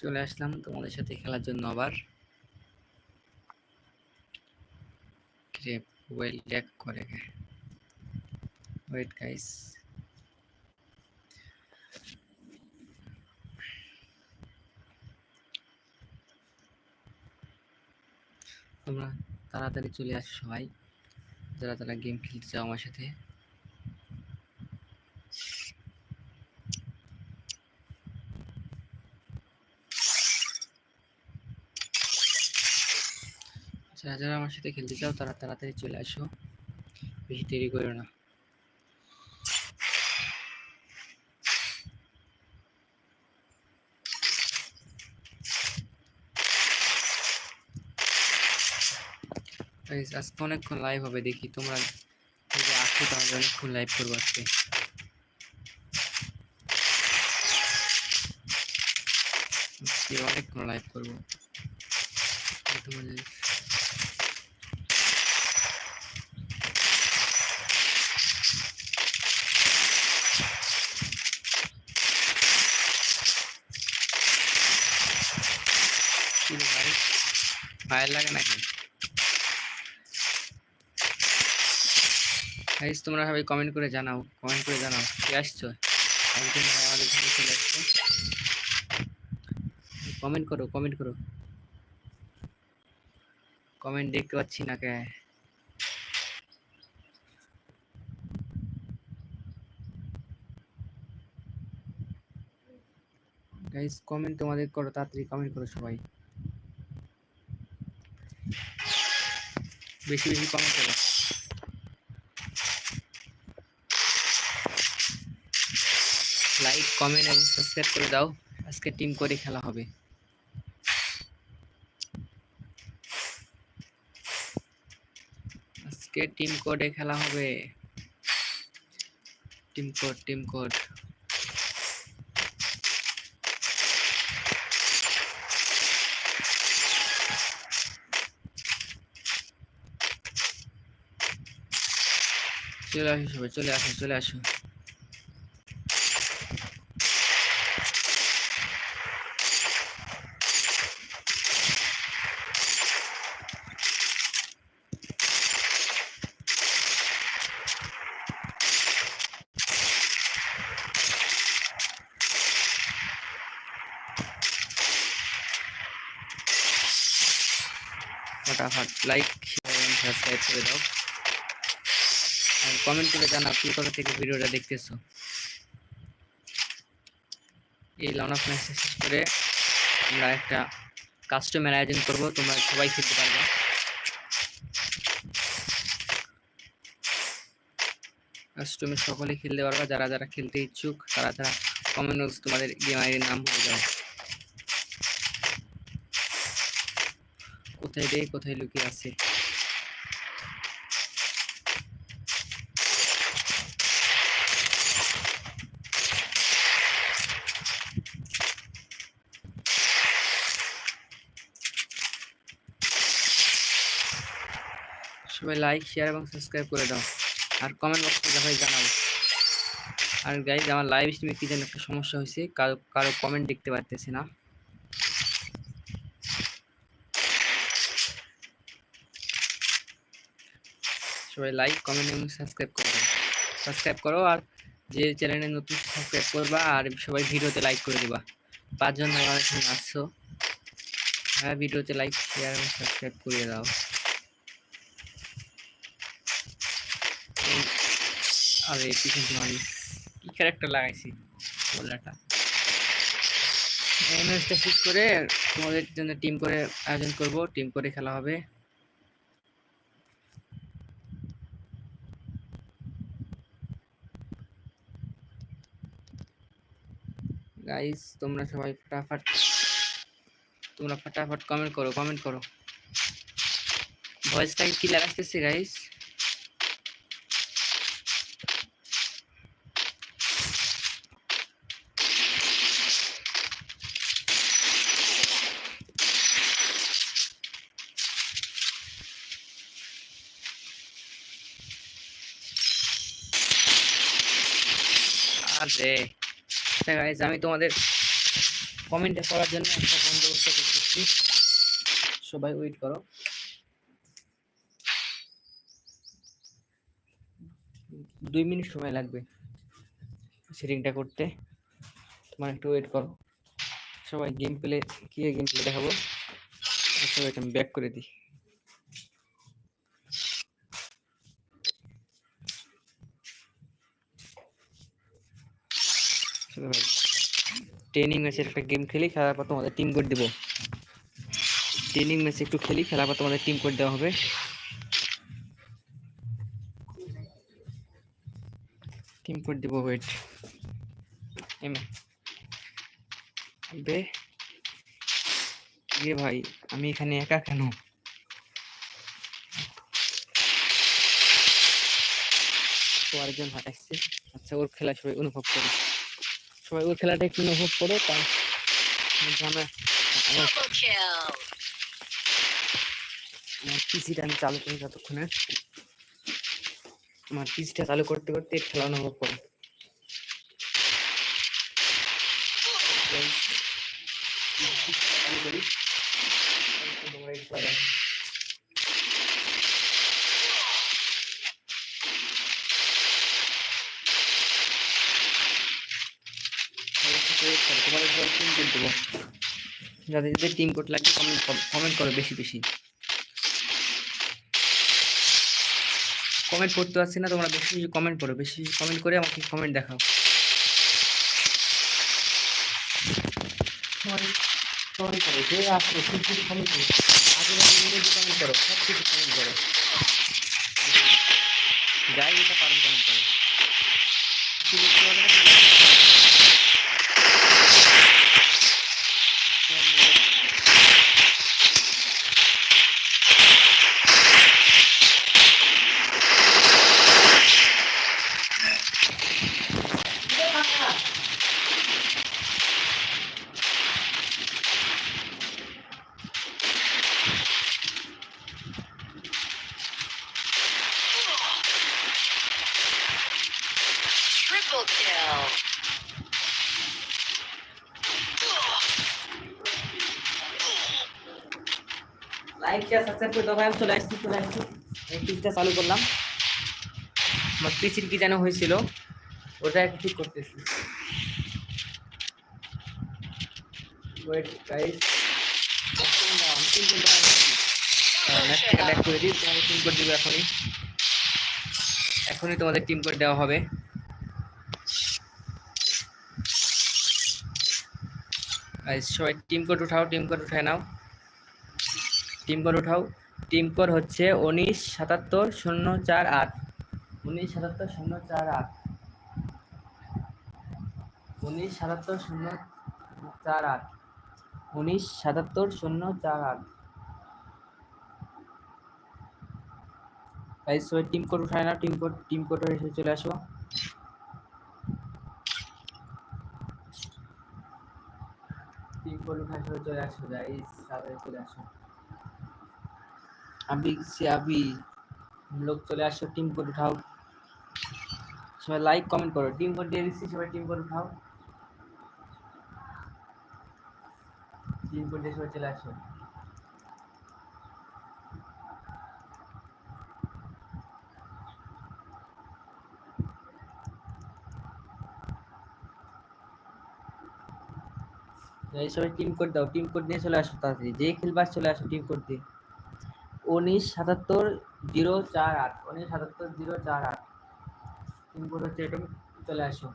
চলে আসলাম তোমাদের সাথে খেলার জন্য আবার। মোবাইল ল্যাগ করে ওয়েট গাইস তোমরা তাড়াতাড়ি চলে আসো সবাই। যারা তারা গেম খেলতে চাও আমার সাথে। যারা যারা আমার সাথে খেলতে চাও, তারা তাড়াতাড়ি চলে আসো। বেশি দেরি করো না। আজকে অনেকক্ষণ লাইভ হবে, দেখি তোমরা যদি আসো তাহলে অনেকক্ষণ লাইভ করব আজকে। অনেকক্ষণ লাইভ করব কি রে ভাই ফায়ার লাগে নাকি? গাইস তোমরা সবাই কমেন্ট করে জানাও কমেন্ট করে জানাও, কে আসছো? একজন আমাদের ঘরে চলে আসছে। কমেন্ট করো কমেন্ট করো। কমেন্ট দেখতে পাচ্ছি না কে। গাইস কমেন্ট তোমাদের করো, তাড়াতাড়ি কমেন্ট করো সবাই। বেশি বেশি কমেন্ট করো। লাইক কমেন্ট এবং সাবস্ক্রাইব করে দাও। আজকে টিম করে খেলা হবে। আজকে টিম কোডে খেলা হবে। টিম কোড টিম কোড চলে আসো সবাই চলে আসো চলে আসো ফটাফট লাইক সাবস্ক্রাইব করে দাও। কমেন্ট করে জানাও কি কোথা থেকে ভিডিওটা দেখতেছো। এই লন অফ ম্যাচ শেষ করে আমরা একটা কাস্টমার আয়োজন করব, তোমরা সবাই খেলতে পারবে। কাস্টমে সকলে খেলতে পারবে, যারা যারা খেলতে ইচ্ছুক, তারা তারা কমেন্ট তোমাদের গেম আইডির নাম বলে দাও কোথায় রে কোথায় লুকিয়ে আছে সবাই লাইক শেয়ার এবং সাবস্ক্রাইব করে দাও। আর কমেন্ট বক্সে ভাই জানাও। আর গাইজ আমার লাইভ স্ট্রিমে কি যেন একটা সমস্যা হয়েছে, কারও কারও কমেন্ট দেখতে পারতেছি না। সবাই লাইক কমেন্ট এবং সাবস্ক্রাইব করে দাও। সাবস্ক্রাইব করো আর যে চ্যানেলে নতুন সাবস্ক্রাইব করবা আর সবাই ভিডিওতে লাইক করে দিবা। পাঁচজন আমার এখানে আসছো। হ্যাঁ ভিডিওতে লাইক শেয়ার এবং সাবস্ক্রাইব করে দাও। আরে, পিছন মারি কি ক্যারেক্টার লাগাইছি? বলাটা ম্যাচটা শেষ করে তোমাদের জন্য টিম করে আয়োজন করব টিম করে খেলা হবে। গাইস তোমরা সবাই ফটাফট, তোমরা ফটাফট কমেন্ট করো কমেন্ট করো। ভয়েসটা কি লাগাইতেছে গাইস আরে গাইস আমি তোমাদের কমেন্টে করার জন্য একটা বন্দোবস্ত করতেছি। সবাই ওয়েট করো। দুই মিনিট সময় লাগবে সেটিংটা করতে। তোমার একটু ওয়েট করো। সবাই গেম প্লে কি গেম প্লে দেখাবো সবাই আমি ব্যাক করে দিই। ট্রেনিং ম্যাচের একটা গেম খেলি, খেলার পর তোমাদের টিম কোড দিব। ট্রেনিং ম্যাচে একটু খেলি, খেলার পর তোমাদের টিম কোড দেওয়া হবে। টিম কোড দিব ওয়েট এমে বে কে ভাই, আমি এখানে একা কেন? তো আরেকজন আসছে। আচ্ছা ওর খেলা সবাই অনুভব করো। সবাই ওই খেলাটা একটু অনুভব করো তার আমার আমার পিসিটা আমি চালু করি যতক্ষণে। আমার পিসিটা চালু করতে করতে খেলা অনুভব করো। চালু করি। তোমার এই খেলা দেখো। তোমাদের সবাই টিম কোড দেবো যাদের যাদের টিম কোড লাগবে কমেন্ট কমেন্ট করো বেশি বেশি। কমেন্ট করতে পারছি না, তোমরা বেশি বেশি কমেন্ট করো, বেশি কমেন্ট করে আমাকে কমেন্ট দেখাও। কমেন্ট করো যে আসলো কমেন্ট করো, আগে কমেন্ট করো, সব কিছু কমেন্ট করো যাই যেটা পারেন কমেন্ট করো কিছু বুঝতে পারবে না, কিছু বুঝতে পারবে না। Triple kill. Like share subscribe করে দাও চলে আসছি চলে আসছি। চালু করলাম। আমার পিসির কি যেন হয়েছিল, ওটা একটু ঠিক করতেছি। ব্যাক করে দিই কোড এখনই। এখনই তোমাদের টিম কোড দেওয়া হবে। সবাই টিম কোড উঠাও টিম কোড উঠায় নাও। টিম কোড উঠাও। টিম কোড হচ্ছে উনিশ সাতাত্তর শূন্য চার আট। উনিশ সাতাত্তর শূন্য চার আট। উনিশ সাতাত্তর শূন্য চার আট। উনিশ সাতাত্তর শূন্য চার আট। গাইস সবাই টিম কোড উঠায় না টিম কোড টিম কোড এসে চলে আসো। টিম কোড উঠায় চলে আসো তাড়াতাড়ি চলে আসো। अभी से अभी हम लोग चले আসো টিম কোড উঠাও সবাই লাইক কমেন্ট করো টিম কোড দিয়ে দিচ্ছি সবাই টিম কোড উঠাও টিম কোড দিয়ে সবাই চলে আসো এই সবাই টিম কোড দাও টিম কোড নিয়ে চলে আসো তাড়াতাড়ি যে খেলবার চলে আসো টিম কোড দিয়ে উনিশ সাতাত্তর জিরো চার আট, উনিশ সাতাত্তর জিরো চার আট। টিম হচ্ছে এটা চলে আসো।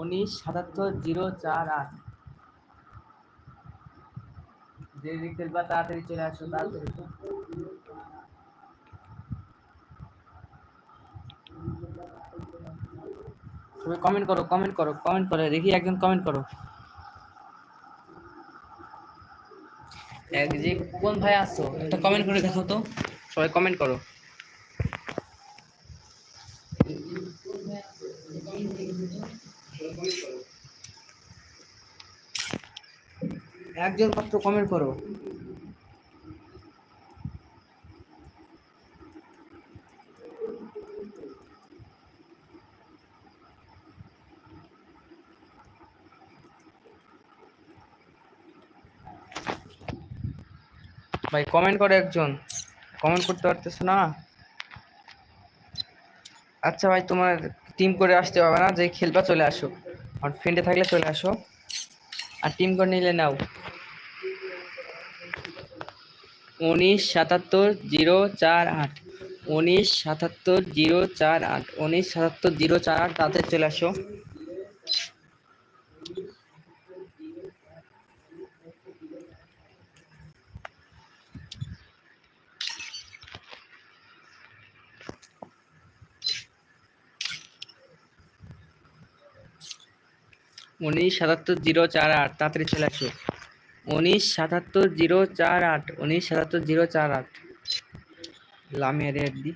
উনিশ সাতাত্তর জিরো চার আট। যে যে খেলবা তাড়াতাড়ি চলে আসো, তাড়াতাড়ি। কমেন্ট করো কমেন্ট করো কমেন্ট করো, দেখি একজন কমেন্ট করো। এক যে, কোন ভাই আসছো একটা কমেন্ট করে দেখো তো। সবাই কমেন্ট করো। একজন মাত্র কমেন্ট করো। ভাই কমেন্ট করে একজন। কমেন্ট করতে পারতেছো না? আচ্ছা ভাই, তোমার টিম করে আসতে হবে না, যে খেলবা চলে আসো। আর ফ্রেন্ডে থাকলে চলে আসো। আর টিম করে নিলে নাও। উনিশ সাতাত্তর জিরো চার আট। উনিশ সাতাত্তর জিরো চার আট। উনিশ সাতাত্তর জিরো চার আট তাতে চলে আসো। উনিশ সাতাত্তর জিরো চার আট, তাড়াতাড়ি চলে আসো। উনিশ সাতাত্তর জিরো চার আট, উনিশ সাতাত্তর জিরো চার আট। লামিয়া দি।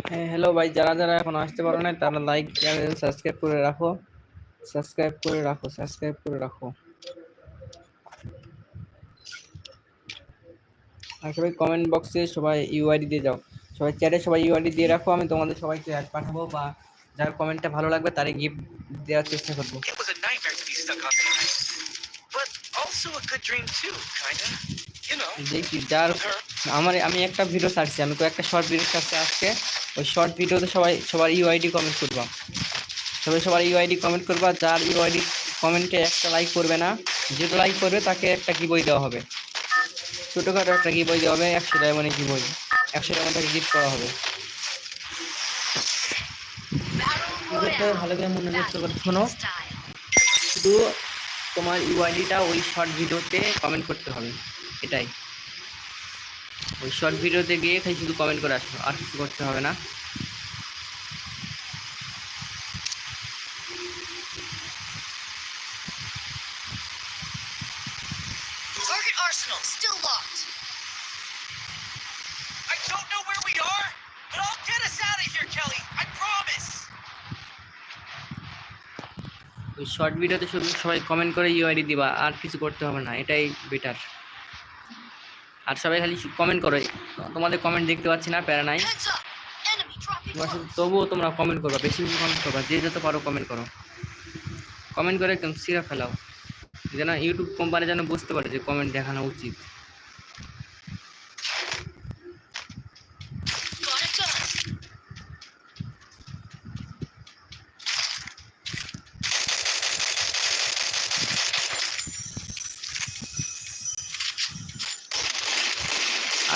হ্যাঁ হ্যালো ভাই যারা যারা এখন আসতে পারো না তারা লাইক চ্যানেল সাবস্ক্রাইব করে রাখো। সাবস্ক্রাইব করে রাখো সাবস্ক্রাইব করে রাখো। আর সবাই কমেন্ট বক্সে সবাই ইউআইডি দিয়ে যাও। সবাই চ্যাটে সবাই ইউআইডি দিয়ে রাখো আমি তোমাদের সবাইকে অ্যাড পাঠাবো বা যার কমেন্টটা ভালো লাগবে তারে গিফট দেওয়ার চেষ্টা করব। দেখি যার আমার আমি একটা ভিডিও ছাড়ছি আমি একটা শর্ট ভিডিও ছাড়ছি আজকে। ওই শর্ট ভিডিওতে সবাই, সবার ইউআইডি কমেন্ট করবা। সবাই সবার ইউআইডি কমেন্ট করবা, যার ইউআইডি কমেন্টে একটা লাইক করবে না, যেটা লাইক করবে তাকে একটা কি বই দেওয়া হবে। ছোটোখাটো একটা কি বই দেওয়া হবে, একশো টাকা মানে কি বই একশো ডায়মন্ড তাকে গিফট করা হবে। ভালো করে মনে করতে করে শোনো. শুধু তোমার ইউআইডিটা ওই শর্ট ভিডিওতে কমেন্ট করতে হবে, এটাই। ওই শর্ট ভিডিওতে গিয়ে খালি শুধু কমেন্ট করে আসো আর কিছু করতে হবে না. ওই শর্ট ভিডিওতে শুধু সবাই কমেন্ট করে ইউআইডি দিবা আর কিছু করতে হবে না এটাই বেটার আর সবাই খালি কমেন্ট করো। তোমাদের কমেন্ট দেখতে পাচ্ছি না প্যারা নাই। তোমার শুধু তবুও তোমরা কমেন্ট করবা বেশি বেশি কমেন্ট করবা যে যত পারো কমেন্ট করো। কমেন্ট করে একদম সিরা ফেলাও। যেন ইউটিউব কোম্পানি যেন বুঝতে পারে যে কমেন্ট দেখানো উচিত Got it done.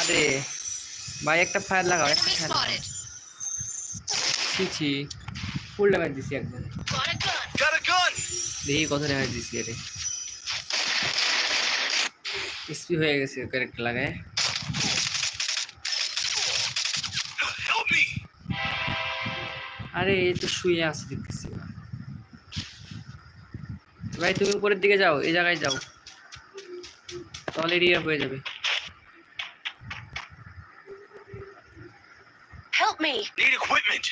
আরে ভাই একটা ফায়ার লাগাও একটা ফায়ার লাগাও. ছি ছি। ফুল ড্যামেজ দিছি একদম. দেখি কত ড্যামেজ দিছি আরে এসপি হয়ে গেছে ক্যারেক্টার লাগায়। আরে এই তো শুয়ে আছে দেখতেছি। ভাই তুমি উপরের দিকে যাও এই জায়গায় যাও। তাহলে এরিয়া হয়ে যাবে Help me. Need equipment.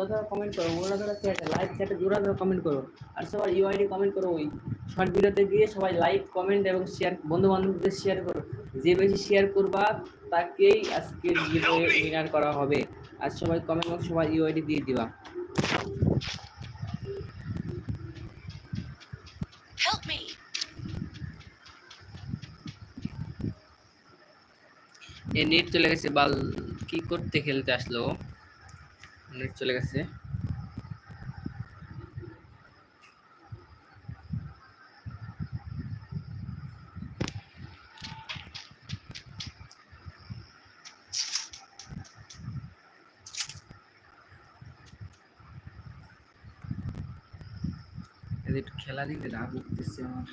উড়া ধরা কমেন্ট করো উড়া ধরা চ্যাটে লাইভ চ্যাটে জোড়া ধরা কমেন্ট করো। আর সবাই ইউআইডি কমেন্ট করো ওই শর্ট ভিডিওতে গিয়ে সবাই লাইক কমেন্ট এবং শেয়ার বন্ধু বান্ধবদের শেয়ার করো। যে বেশি শেয়ার করবা তাকেই আজকের গিভওয়ে উইনার করা হবে। আর সবাই কমেন্ট বক্স সবাই ইউআইডি দিয়ে দিবা। Help me. এ নেট চলে গেছে বাল কি করতে খেলতে আসলো? নেট চলে গেছে। একটু খেলা দিতে রাগ উঠতেছে আমার।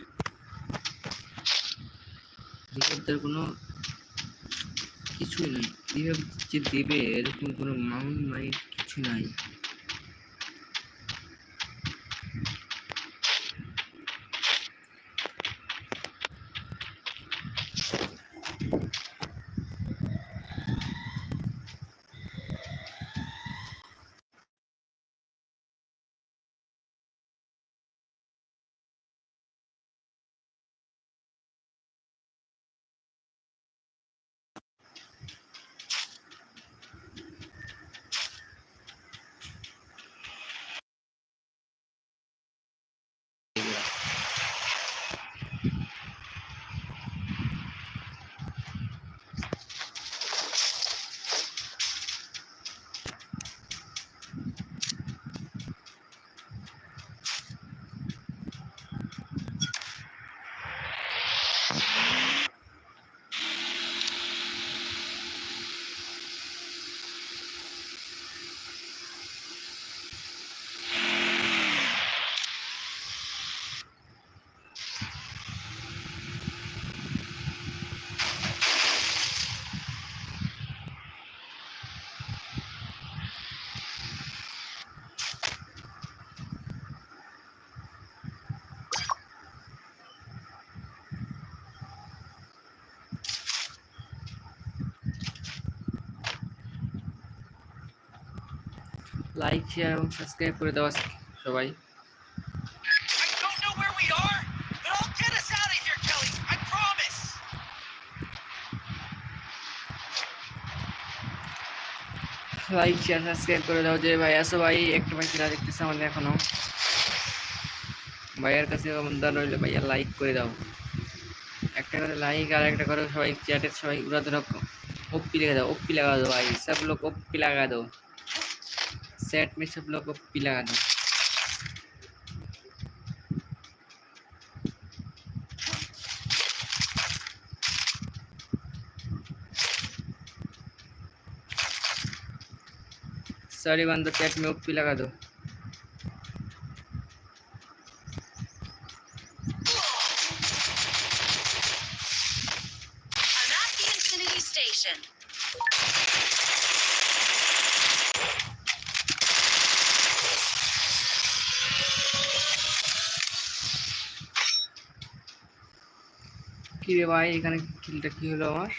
বিপদের কোনো কিছুই নাই। যে দেবে, এরকম কোনো মাউন্ট নাই। কিছু নাই লাইক শেয়ার এবং সাবস্ক্রাইব করে দেওয়া সবাই। লাইক শেয়ার সাবস্ক্রাইব করে দাও যে ভাই আসো ভাই একটা ভাই খেলা দেখতেছে আমাদের এখনও। ভাইয়ার কাছে বন্ধা রইলে ভাইয়া লাইক করে দাও। একটা করে লাইক আর একটা করে সবাই চ্যাটের সবাই উড়াতে ধরো ওপি লেগে দাও ওপি লাগা দাও ভাই সব লোক ওপি লাগা দাও। सेट में सब लोग ओपी लगा दें। सॉरी बंदो चैट में ओपी लगा दो। কি রে ভাই, এখানে কিলটা কি হলো আমার?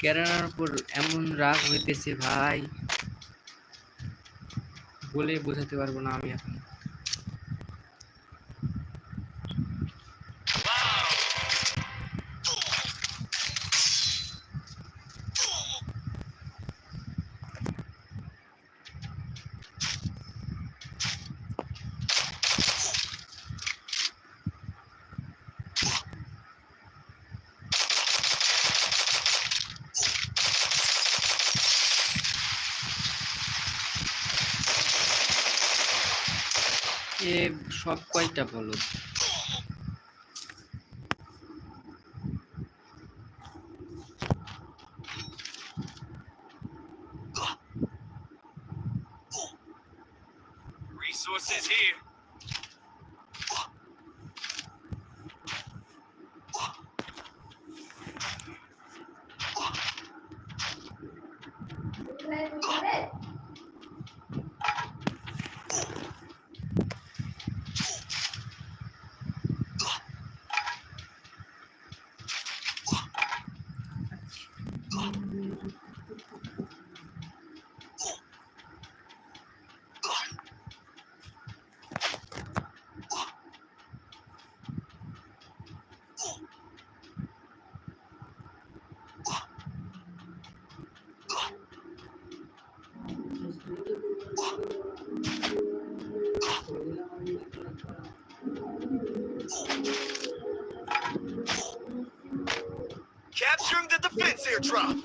কেরানার উপর এমন রাগ হইতেছে ভাই, বলে বোঝাতে পারব না আমি এখন এ সব কয়টা বলো? Airdrop.